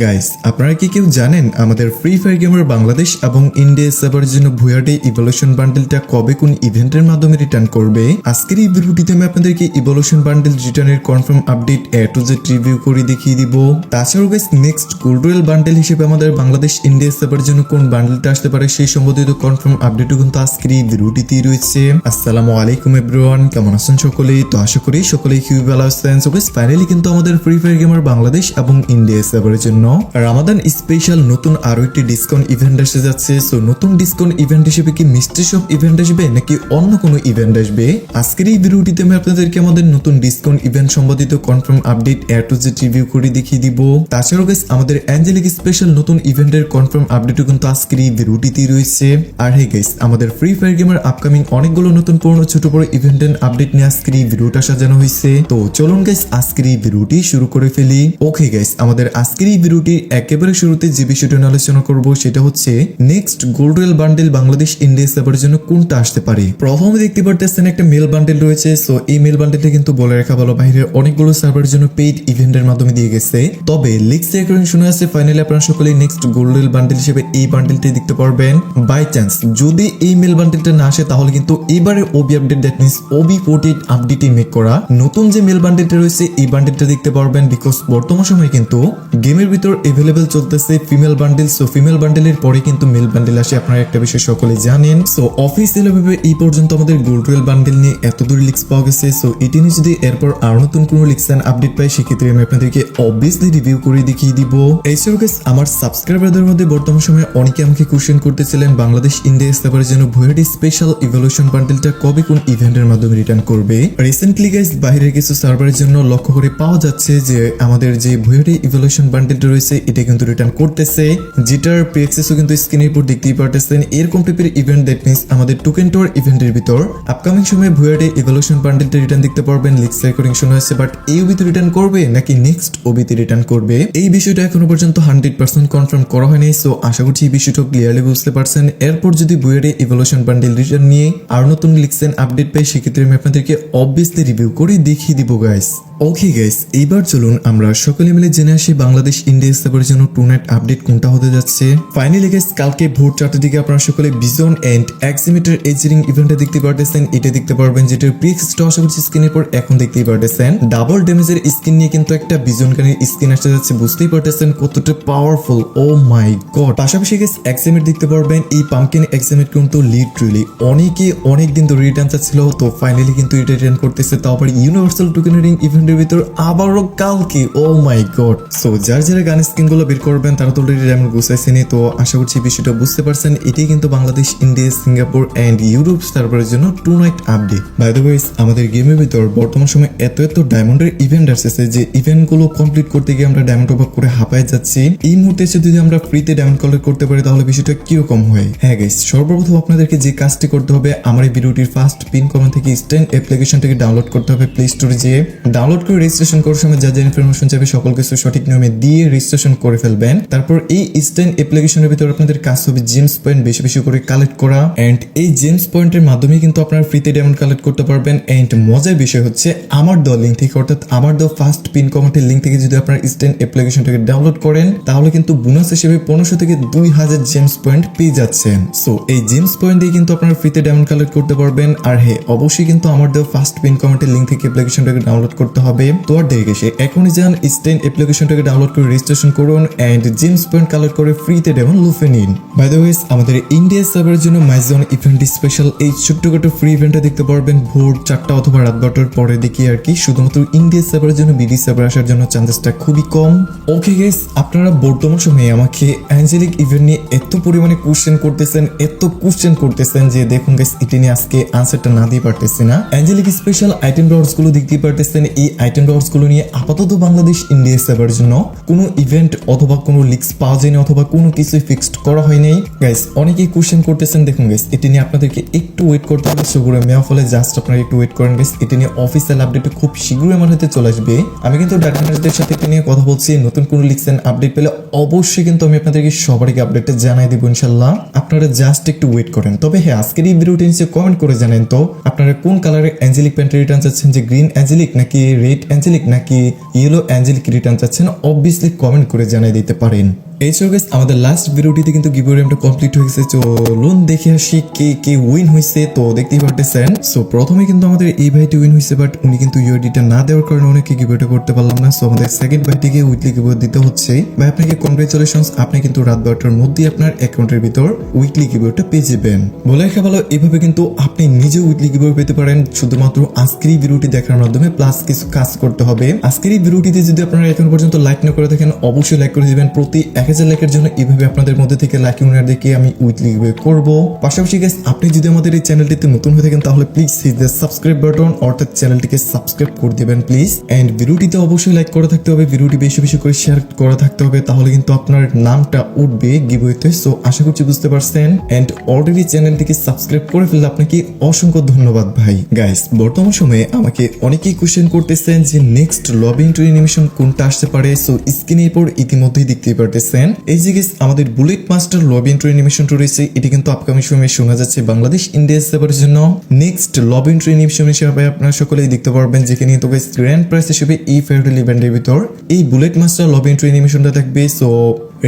Guys আপনারা কি কেউ জানেন আমাদের ফ্রি ফায়ার গেমার বাংলাদেশ এবং ইন্ডিয়া সার্ভারের জন্য ভুয়াডে ইভলিউশন বান্ডেলটা কবে কোন ইভেন্টের মাধ্যমে রিটার্ন করবে? আজকের এই ভিডিওটিতে আমি আপনাদেরকে ইভলিউশন বান্ডেল রিটার্নের confirm update A to Z review করে দেখিয়ে দিব। তাছাড়াও গাইস নেক্সট গোল্ডওয়েল বান্ডেল হিসেবে আমাদের বাংলাদেশ ইন্ডিয়া সার্ভারের জন্য কোন বান্ডেলটা আসতে পারে সেই সম্বন্ধিত কনফার্ম আপডেটও কিন্তু আজকের এই ভিডিওটিতেই রয়েছে। আসসালামু আলাইকুম এভরিওয়ান কেমন আছেন সকলেই তো আশা করি সকলেই খুবই ভালো আছেন। সো গাইস ফাইনালি কিন্তু আমাদের ফ্রি ফায়ার গেমার বাংলাদেশ এবং ইন্ডিয়া সার্ভারের জন্য রামাদান স্পেশাল নতুন আরও একটি ডিসকাউন্ট ইভেন্ট এসে যাচ্ছে। সো নতুন ডিসকাউন্ট ইভেন্ট হিসেবে কি মিস্ট্রি শপ ইভেন্ট আসবে নাকি অন্য কোনো ইভেন্ট আসবে? আজকের এই ভিডিওটিতে আমি আপনাদেরকে আমাদের নতুন ডিসকাউন্ট ইভেন্ট সম্বন্ধিত confirm update A to Z review করে দেখিয়ে দিব। তাছাড়াও গাইস আমাদের অ্যাঞ্জেলিক স্পেশাল নতুন ইভেন্টের কনফার্ম আপডেটও কিন্তু আজকের এই ভিডিওটিতেই রয়েছে। আর হে গাইস আমাদের ফ্রি ফায়ার গেমার আপকামিং অনেকগুলো নতুন পুরনো ছোট বড় ইভেন্টের আপডেট নিয়ে আজকের এই ভিডিওটা সাজানো হয়েছে। তো চলুন গাইস আজকের এই ভিডিওটি শুরু করে ফেলি। ওকে গাইস আমাদের আজকের এই ভিডিওটির একেবারে শুরুতে যে বিষয়টা আলোচনা করব সেটা হচ্ছে নেক্সট গোল্ডওয়েল বান্ডেল বাংলাদেশ ইন্ডিয়া সার্ভারের জন্য কোনটা আসতে পারে? প্রথমে দেখতে পারতেছেন একটা মেল বান্ডেল রয়েছে সো এই মেল বান্ডেলটা কিন্তু বলে রাখা ভালো, বাইরের অনেকগুলো সার্ভারের জন্য পেইড ইভেন্টের মাধ্যমে দিয়ে গেছে। তবে লিক্স রেকর্ডিং শুনে আছে ফাইনালি আপনারা সকলেই নেক্সট গোল্ডওয়েল বান্ডেল হিসেবে এই বান্ডেলটি দেখতে পারবেন। বাই চান্স যদি এই মেল বান্ডেলটা না আসে, তাহলে কিন্তু এবারে OB update that means OB forty আপডেটে মেক করা। নতুন যে মেল বান্ডেলটা রয়েছে, এই বান্ডেলটা দেখতে পারবেন বিকজ বর্তমান সময়ে কিন্তু গেমের ভিতর এভেলেবেল চলতেছে ফিমেল বান্ডেল সো ফিমেল বান্ডেলের পরে কিন্তু মেল বান্ডেল আসে। আপনারা একটা বিষয় সকলে জানেন। সো অফিসিয়াল ভাবে এই পর্যন্ত আমাদের গোল্ড গোল্ডওয়েল বান্ডেল নিয়ে এত দূর লিক্স পাওয়া গেছে। সো এটি নিয়ে যদি এরপর আরও নতুন কোনো লিক্স এন্ড আপডেট পাই, সেক্ষেত্রে আমি আপনাদেরকে অবভিয়াসলি রিভিউ করে দেখিয়ে দিব। এই গাইস আমার সাবস্ক্রাইবারদের মধ্যে বর্তমান সময়ে অনেকে আমাকে কোশ্চেন করতেছিলেন, বাংলাদেশ, ইন্ডিয়া সার্ভারের জন্য ভুয়াটি স্পেশাল ইভলিউশন বান্ডেলটা কবে কোন ইভেন্টের মাধ্যমে রিটার্ন করবে? রিসেন্টলি গাইস বাইরের কিছু সার্ভারের জন্য লক্ষ্য করে পাওয়া যাচ্ছে যে আমাদের যে ভুয়াটি ইভলিউশন বান্ডেলটা রয়েছে, এটা কিন্তু রিটার্ন করতেছে। যেটার প্রিএক্সেসও কিন্তু স্ক্রিনের উপর দেখতেই পারতেছেন। এরকম টাইপের ইভেন্ট দ্যাট মিনস আমাদের টোকেন টোর ইভেন্টের ভিতর। আপকামিং সময়ে ভুয়াটি ইভলিউশন বান্ডেলটা রিটার্ন দেখতে পারবেন। লিক্স রেকর্ডিং শোনা হয়েছে বাট এই ওবিতে রিটার্ন করবে নাকি নেক্সট ওবিতে রিটার্ন করবে? এই বিষয়টা এখনও পর্যন্ত হান্ড্রেড পার্সেন্ট কনফার্ম করা হয়নি সো আশা করছি এই বিষয়টা ক্লিয়ারলি বুঝতে পারছেন। এরপর যদি বুয়েটে ইভলিউশন বান্ডেল রিটার্ন নিয়ে আর নতুন লিখছেন আপডেট পাই, সেক্ষেত্রে আমি আপনাদেরকে অবভিয়াসলি রিভিউ করে দেখিয়ে দিব গাইস ওকে গাইস এইবার চলুন আমরা সকলে মিলে জেনে আসি বাংলাদেশ ইন্ডিয়া সার্ভারের জন্য টু নাইট আপডেট কোনটা হতে যাচ্ছে। ফাইনালি গাইস কালকে ভোর চারটার দিকে আপনারা সকলে বিজন এন্ড এক্সিমিটার এজিরিং ইভেন্টে দেখতে পারতেছেন। এটা দেখতে পারবেন যেটার প্রিক্সটা আশা করছি স্ক্রিনের পর এখন দেখতেই পারতেছেন। ডাবল ড্যামেজের স্কিন নিয়ে কিন্তু একটা বিজন গানের স্কিন আসতে যাচ্ছে, বুঝতেই পারতেছেন কতটা পাওয়ারফুল ও মাই গড পাশাপাশি গাইস এক্সিমিট দেখতে পারবেন, এই পাম্পকিন এক্সিমিট কিন্তু লিটারেলি অনেকে অনেক দিন ধরে রিটার্ন চাচ্ছিল, তো ফাইনালি কিন্তু এটা রিটার্ন করতেছে। তাও আবার ইউনিভার্সাল টোকেনারিং ইভেন্টের ভিতর আবারও কালকে ও মাই গড সো যার যারা গান স্কিনগুলো বের করবেন, তারা তো অলরেডি ডায়মন্ড গুছাইছেনি তো আশা করছি বিষয়টা বুঝতে পারছেন। এটাই কিন্তু Bangladesh India Singapore and Europe সার্ভারের জন্য tonight update by the way আমাদের গেমের ভিতর বর্তমান সময় এত এত ডায়মন্ডের ইভেন্ট আসছে যে ইভেন্টগুলো কমপ্লিট করতে গিয়ে আমরা ডায়মন্ড অভাব করে হাঁপায় যাচ্ছি। এই মুহূর্তে এসে যদি আমরা ফ্রিতে ডায়মন্ড কালেক্ট করতে পারি, তাহলে বিষয়টা কীরকম হয়? হ্যাঁ গাইস সর্বপ্রথম আপনাদেরকে যে কাজটি করতে হবে, আমার এই ভিডিওটির ফার্স্ট পিন কমেন্ট থেকে স্ট্যান্ড অ্যাপ্লিকেশনটাকে ডাউনলোড করতে হবে প্লে স্টোরে যেয়ে। ডাউনলোড করে রেজিস্ট্রেশন করার সময় যা যা ইনফরমেশন চাইবে সকল কিছু সঠিক নিয়মে দিয়ে রেজিস্ট্রেশন করে ফেলবেন। তারপর এই স্ট্যান্ড অ্যাপ্লিকেশনের ভিতর আপনাদের কাজ হবে জেমস পয়েন্ট বেশি বেশি করে কালেক্ট করা। এন্ড এই জেমস পয়েন্টের মাধ্যমে কিন্তু আপনারা ফ্রিতে ডায়মন্ড কালেক্ট করতে পারবেন। এন্ড মজার বিষয় হচ্ছে, আমার দেওয়া লিঙ্ক থেকে, অর্থাৎ আমার দেওয়া ফার্স্ট পিন কমেন্টের লিঙ্ক থেকে যদি আপনারা স্ট্যান্ড অ্যাপ্লিকেশনটাকে ডাউনলোড করেন, তাহলে কিন্তু বোনাস হিসেবে পনেরোশো থেকে দুই হাজার জেমস পয়েন্ট পেয়ে যাচ্ছেন। সো এই জেমস পয়েন্ট দিয়ে কিন্তু আপনারা ফ্রিতে ডায়মন্ড কালেক্ট করতে পারবেন। আর হ্যাঁ অবশ্যই কিন্তু আমার দেওয়া ফার্স্ট পিন কমেন্টের লিঙ্ক থেকে অ্যাপ্লিকেশনটাকে ডাউনলোড করতে হবে। তো আর দেখে সে এখনই যান স্টেন অ্যাপ্লিকেশনটাকে ডাউনলোড করে রেজিস্ট্রেশন করুন এন্ড জেমস পয়েন্ট কালেক্ট করে ফ্রিতে ডেমন লুফে নিন। বাই দ্য ওয়েস আমাদের ইন্ডিয়া সার্ভারের জন্য মাইজন ইভেন্ট স্পেশাল এই ছোট্টখাটো ফ্রি ইভেন্টটা দেখতে পারবেন ভোর চারটা অথবা রাত বারোটার পরে দেখি আর কি। শুধুমাত্র ইন্ডিয়া সার্ভারের জন্য বিডি সার্ভার আসার জন্য চান্সেসটা খুবই কম। ওকে গেস আপনারা বর্তমান সময়ে আমাকে অ্যাঞ্জেলিক ইভেন্ট নিয়ে এত পরিমাণে কোশ্চেন করতেছেন, এত কোশ্চেন করতেছেন যে দেখুন গেস এটা নিয়ে আজকে আনসারটা না দিয়ে পারতেছি না। অ্যাঞ্জেলিক স্পেশাল আইটেমগুলো দেখতে পারতেছেন, এই আইটেম ডটস নিয়ে আপাতত বাংলাদেশ ইন্ডিয়া সার্ভারের জন্য কোনো ইভেন্ট অথবা কোনো লিক্স পাওয়া যায়নি অথবা কোনো কিছু ফিক্সড করা হয়নি। গাইস অনেকেই কোশ্চেন করতেছেন, দেখুন গাইস এটা নিয়ে আপনাদেরকে একটু ওয়েট করতে হবে। সেগুলো মেয়া ফলে জাস্ট আপনারা একটু ওয়েট করেন গাইস এটা নিয়ে অফিসিয়াল আপডেট খুব শীঘ্রই আমার হাতে চলে আসবে। আমি কিন্তু ডাটা সাথে এটা নিয়ে কথা বলছি, নতুন কোনো লিক্স এন্ড আপডেট পেলে অবশ্যই কিন্তু আমি আপনাদেরকে সবার আগে আপডেটটা জানাই দেবো ইনশাল্লাহ আপনারা জাস্ট একটু ওয়েট করেন। তবে হ্যাঁ আজকের এই ভিডিওটি নিচে কমেন্ট করে জানেন তো, আপনারা কোন কালারের অ্যাঞ্জেলিক প্যান্ট রিটার্ন চাচ্ছেন? যে গ্রিন অ্যাঞ্জেলিক নাকি রেড অ্যাঞ্জেলিক নাকি ইয়েলো অ্যাঞ্জেলিক রিটার্ন চাচ্ছেন? অবভিয়াসলি কমেন্ট করে জানিয়ে দিতে পারেন। এই সব guys, আমাদের লাস্ট ভিডিওটিতে কিন্তু গিভওয়েটা কমপ্লিট হয়ে গেছে। চলুন দেখে আসি কে কে উইন হয়েছে তো দেখতেই পারতেছেন। সো প্রথমে কিন্তু আমাদের এই ভাইটি উইন হয়েছে বাট উনি কিন্তু ইউআইডিটা না দেওয়ার কারণে অনেকে গিভওয়েটা করতে পারলাম না। সো আমাদের সেকেন্ড ভাইটিকে উইকলি গিভওয়ে দিতে হচ্ছে। ভাই আপনাকে কনগ্রেচুলেশনস আপনি কিন্তু রাত বারোটার মধ্যেই আপনার অ্যাকাউন্টের ভিতর উইকলি গিভওয়েটা পেয়ে যাবেন। বলে রাখা ভালো এভাবে কিন্তু আপনি নিজে উইকলি গিভওয়ে পেতে পারেন। শুধুমাত্র আজকের এই ভিডিওটি দেখার মাধ্যমে প্লাস কিছু কাজ করতে হবে। আজকের এই ভিডিওটিতে যদি আপনারা এখন পর্যন্ত লাইক না করে থাকেন অবশ্যই লাইক করে দিবেন। প্রতি এক হাজার লাইকের জন্য এইভাবে আপনাদের মধ্যে থেকে লাইক উইনার দেখে আমি উইকলি গিভওয়ে করব। পাশাপাশি guys, আপনি যদি আমাদের এই চ্যানেলটিতে নতুন হয়ে থাকেন তাহলে please hit the subscribe button অর্থাৎ চ্যানেলটিকে সাবস্ক্রাইব করে দিবেন প্লিজ এন্ড ভিডিওটিতে অবশ্যই লাইক করে থাকতে হবে ভিডিওটি বেশি বেশি করে শেয়ার করে থাকতে হবে তাহলে কিন্তু আপনার নামটা উঠবে গিভওয়েতে সো আশা করছি বুঝতে পারছেন। এন্ড অলরেডি চ্যানেলটিকে সাবস্ক্রাইব করে ফেললে আপনাকে অসংখ্য ধন্যবাদ ভাই। গাইস বর্তমান সময়ে আমাকে অনেকেই কোশ্চেন করতেছেন যে নেক্সট লবি ইন্টু অ্যানিমেশন কোনটা আসতে পারে? সো স্ক্রিনের পর ইতিমধ্যেই দেখতেই পারতেছেন। এই যে গেস আমাদের বুলেট মাস্টার লবি এন্ট্রি অ্যানিমেশনটা রয়েছে এটি কিন্তু আপকামিং সময়ে শোনা যাচ্ছে বাংলাদেশ ইন্ডিয়া সেবার জন্য। নেক্সট লবি এন্ট্রি অ্যানিমেশন হিসেবে আপনারা সকলেই দেখতে পারবেন, যেখানে তো গেস গ্র্যান্ড প্রাইস হিসেবে এই ফেয়ারডেল ইভেন্টের ভিতর এই বুলেট মাস্টার লবি এন্ট্রি অ্যানিমেশনটা দেখবে সো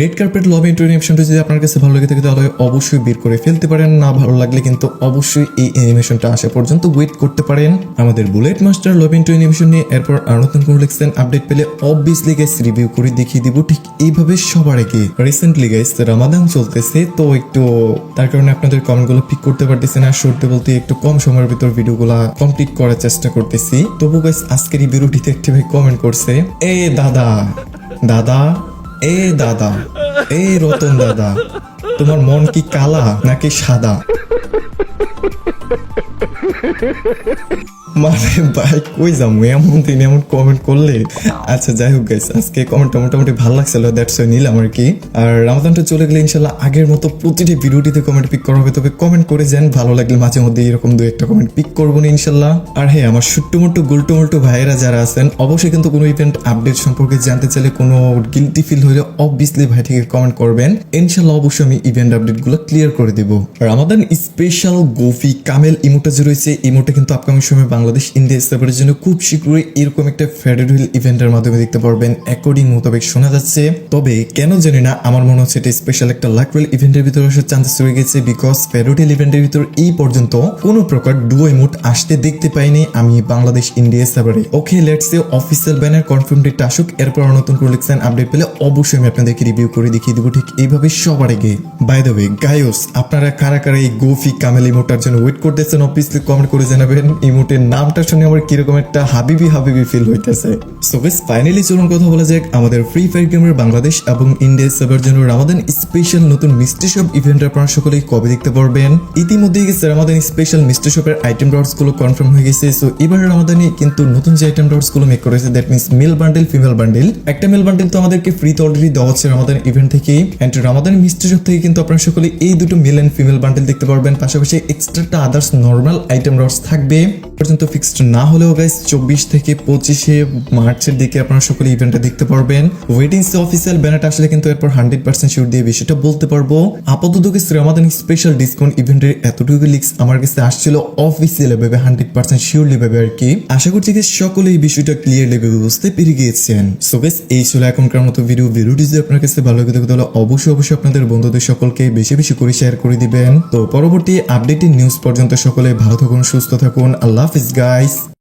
রেড কার্পেট লবি অ্যানিমেশনটা যদি আপনার কাছে ভালো লেগে থাকে তাহলে অবশ্যই বের করে ফেলতে পারেন। না ভালো লাগলে কিন্তু অবশ্যই এই অ্যানিমেশনটা আসা পর্যন্ত ওয়েট করতে পারেন। আমাদের বুলেট মাস্টার লবি অ্যানিমেশন নিয়ে এরপর আর নতুন কোনো লেখছেন আপডেট পেলে অবভিয়াসলি গাইস রিভিউ করে দেখিয়ে দিব। ঠিক এইভাবে সবার আগে। রিসেন্টলি গাইস রামাদান চলতেছে, তো একটু তার কারণে আপনাদের কমেন্টগুলো পিক করতে পারতেছি না। সরতে বলতে একটু কম সময়ের ভিতর ভিডিওগুলো কমপ্লিট করার চেষ্টা করতেছি। তবু গাইস আজকের এই ভিডিওটিতে একটি ভাই কমেন্ট করছে, এ দাদা দাদা এ দাদা এ রতন দাদা তোমার মন কি কালা নাকি সাদা? মানে ভাই, কই যাব? এমন দিন এমন কমেন্ট করলে? আচ্ছা যাই হোক গাইস আজকে কমেন্টটা মোটামুটি ভালো লাগছিল দ্যাটস ওয়াই নিলাম আর কি। আর রামাদানটা চলে গেলে ইনশাল্লাহ আগের মতো প্রতিটি ভিডিওটিতে কমেন্ট পিক করা হবে, তবে কমেন্ট করে যান, ভালো লাগলে মাঝে মধ্যে এরকম দু একটা কমেন্ট পিক করব না ইনশাল্লাহ। আর হ্যাঁ আমার সুট্টু মুট্টু গুলটু মুল্টু ভাইয়েরা যারা আছেন, অবশ্যই কিন্তু কোনো ইভেন্ট আপডেট সম্পর্কে জানতে চাইলে কোনো গিলটি ফিল হলে অবভিয়াসলি ভাই থেকে কমেন্ট করবেন। ইনশাল্লাহ অবশ্যই আমি ইভেন্ট আপডেটগুলো ক্লিয়ার করে দেবো। রামাদান স্পেশাল গোফি, কামেল ইমোটা যে রয়েছে ইমোটা কিন্তু আপকামিং সময় বাংলাদেশ ইন্ডিয়া সার্ভারের জন্য খুব শীঘ্রই এরকম একটা ফেডারেল ইভেন্টের মাধ্যমে দেখতে পারবেন। অ্যাকর্ডিং মোতাবেক শোনা যাচ্ছে। তবে কেন জানি না, আমার মনে হচ্ছে এটা স্পেশাল একটা লাকওয়েল ইভেন্টের ভিতরে আসার চান্সেস রয়ে গেছে বিকজ ফেডারেল ইভেন্টের ভিতর এই পর্যন্ত কোনো প্রকার ডুয়ো ইমোট আসতে দেখতে পাইনি। আমি বাংলাদেশ ইন্ডিয়া সার্ভারে okay let's say official banner confirm date আসুক। এরপর নতুন করে লিখছেন আপডেট পেলে অবশ্যই আমি আপনাদেরকে রিভিউ করে দেখিয়ে দেবো ঠিক এইভাবে সবার আগে। বাই দ্য ওয়ে গায়োস আপনারা কারা কারা এই গোফি কামেল ইমোটার জন্য ওয়েট করতেছেন অবভিয়াসলি কমেন্ট করে জানাবেন। ইমোটের নামটা শুনে আমার কীরকম একটা হাবিবি হাবিবি ফিল হইতেছে। সো বেশ ফাইনালি চলুন কথা বলা যাক আমাদের ফ্রি ফায়ার গেমের বাংলাদেশ এবং ইন্ডিয়া সার্ভার জন্য রামাদান স্পেশাল নতুন মিস্ট্রি শপ ইভেন্ট আপনারা সকলেই কবে দেখতে পারবেন? ইতিমধ্যেই গেছে রামাদান স্পেশাল মিস্ট্রি শপের আইটেম ডটসগুলো কনফার্ম হয়ে গেছে। সো এবার রামাদানে কিন্তু নতুন যে আইটেম ডটসগুলো মেক করেছে that means male bundle female bundle একটা মেল বান্ডেল তো আমাদেরকে ফ্রিতে অলরেডি দেওয়া হচ্ছে রামাদান ইভেন্ট থেকে এন্ড রামাদান মিস্ট্রি শপ থেকে কিন্তু আপনারা সকলে এই দুটো মেল এন্ড ফিমেল বান্ডেল দেখতে পারবেন। পাশাপাশি এক্সট্রাটা আদার্স নর্মাল আইটেম ডটস থাকবে। পর্যন্ত ফিক্সড না হলেও গাইস চব্বিশ থেকে পঁচিশে মার্চের দিকে আপনারা সকলে ইভেন্টটা দেখতে পারবেন। ওয়েটিং অফিসিয়াল ব্যানারটা আসলে কিন্তু এরপর হান্ড্রেড পার্সেন্ট শিওর দিয়ে বিষয়টা বলতে পারব। আপাতত গেছে রামাদান স্পেশাল ডিসকাউন্ট ইভেন্টের এতটুকু লিক্স আমার কাছে আসছিল অফিসিয়াল ভাবে হান্ড্রেড পার্সেন্ট শিওরলি ভাবে আর কি। আশা করছি যে সকলে এই বিষয়টা ক্লিয়ারলি ভাবে বুঝতে পেরে গিয়েছেন। সো বেশ এই ছিল এখনকার মতো ভিডিও ভিডিওটি যদি আপনার কাছে ভালো লাগে তাহলে অবশ্যই অবশ্যই আপনাদের বন্ধুদের সকলকে বেশি বেশি করে শেয়ার করে দিবেন। তো পরবর্তী আপডেটের নিউজ পর্যন্ত সকলে ভালো থাকুন, সুস্থ থাকুন। আল্লাহ হাফিজ গাইস